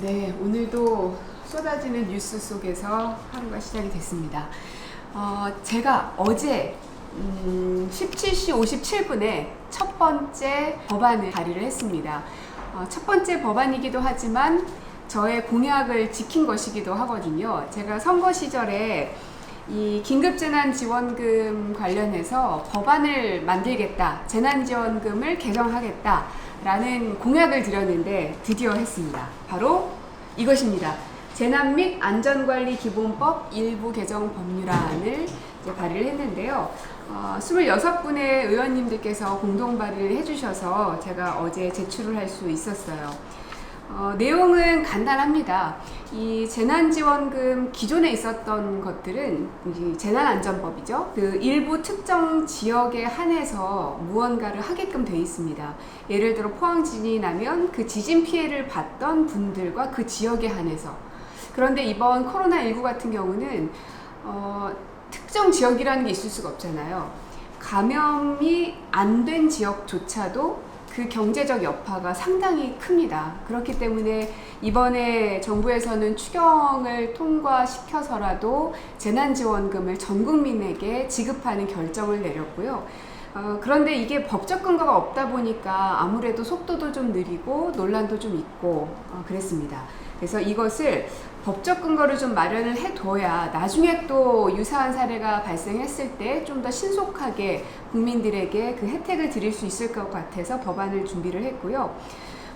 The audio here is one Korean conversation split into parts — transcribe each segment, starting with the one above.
네, 오늘도 쏟아지는 뉴스 속에서 하루가 시작이 됐습니다. 어, 제가 어제 음, 17시 57분에 첫 번째 법안을 발의를 했습니다. 어, 첫 번째 법안이기도 하지만 저의 공약을 지킨 것이기도 하거든요. 제가 선거 시절에 이 긴급재난지원금 관련해서 법안을 만들겠다, 재난지원금을 개정하겠다 라는 공약을 드렸는데 드디어 했습니다. 바로 이것입니다. 재난 및 안전관리 기본법 일부 개정 법률안을 발의를 했는데요. 어, 26분의 의원님들께서 공동 발의를 해주셔서 제가 어제 제출을 할 수 있었어요. 어, 내용은 간단합니다. 이 재난지원금 기존에 있었던 것들은 이 재난안전법이죠. 그 일부 특정 지역에 한해서 무언가를 하게끔 돼 있습니다. 예를 들어 포항진이 나면 그 지진 피해를 봤던 분들과 그 지역에 한해서. 그런데 이번 코로나19 같은 경우는 어, 특정 지역이라는 게 있을 수가 없잖아요. 감염이 안 된 지역조차도 그 경제적 여파가 상당히 큽니다. 그렇기 때문에 이번에 정부에서는 추경을 통과시켜서라도 재난지원금을 전 국민에게 지급하는 결정을 내렸고요. 어, 그런데 이게 법적 근거가 없다 보니까 아무래도 속도도 좀 느리고 논란도 좀 있고 어, 그랬습니다. 그래서 이것을 법적 근거를 좀 마련을 해둬야 나중에 또 유사한 사례가 발생했을 때 좀 더 신속하게 국민들에게 그 혜택을 드릴 수 있을 것 같아서 법안을 준비를 했고요.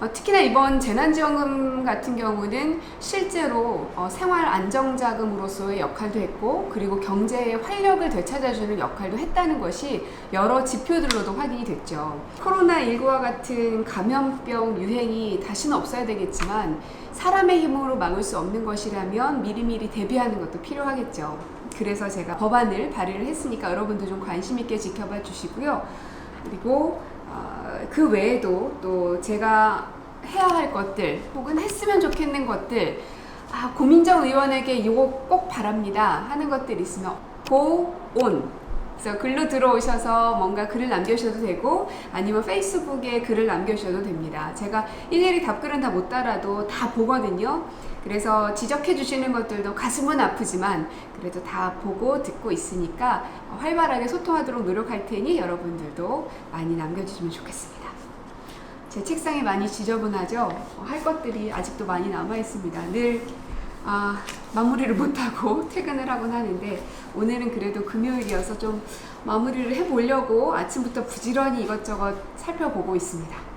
어, 특히나 이번 재난지원금 같은 경우는 실제로 어, 생활 안정자금으로서의 역할도 했고 그리고 경제의 활력을 되찾아주는 역할도 했다는 것이 여러 지표들로도 확인이 됐죠. 코로나19와 같은 감염병 유행이 다시는 없어야 되겠지만 사람의 힘으로 막을 수 없는 것이라면 미리미리 대비하는 것도 필요하겠죠. 그래서 제가 법안을 발의를 했으니까 여러분도 좀 관심 있게 지켜봐 주시고요. 그리고 어, 그 외에도 또 제가 해야 할 것들 혹은 했으면 좋겠는 것들 아, 고민정 의원에게 이거 꼭 바랍니다 하는 것들 있으면 고 온 그래서 글로 들어오셔서 뭔가 글을 남겨주셔도 되고 아니면 페이스북에 글을 남겨주셔도 됩니다. 제가 일일이 답글은 다못 달아도 다 보거든요. 그래서 지적해 주시는 것들도 가슴은 아프지만 그래도 다 보고 듣고 있으니까 활발하게 소통하도록 노력할 테니 여러분들도 많이 남겨주시면 좋겠습니다. 제 책상이 많이 지저분하죠? 어, 할 것들이 아직도 많이 남아 있습니다. 늘 아, 마무리를 못하고 퇴근을 하곤 하는데 오늘은 그래도 금요일이어서 좀 마무리를 해보려고 아침부터 부지런히 이것저것 살펴보고 있습니다.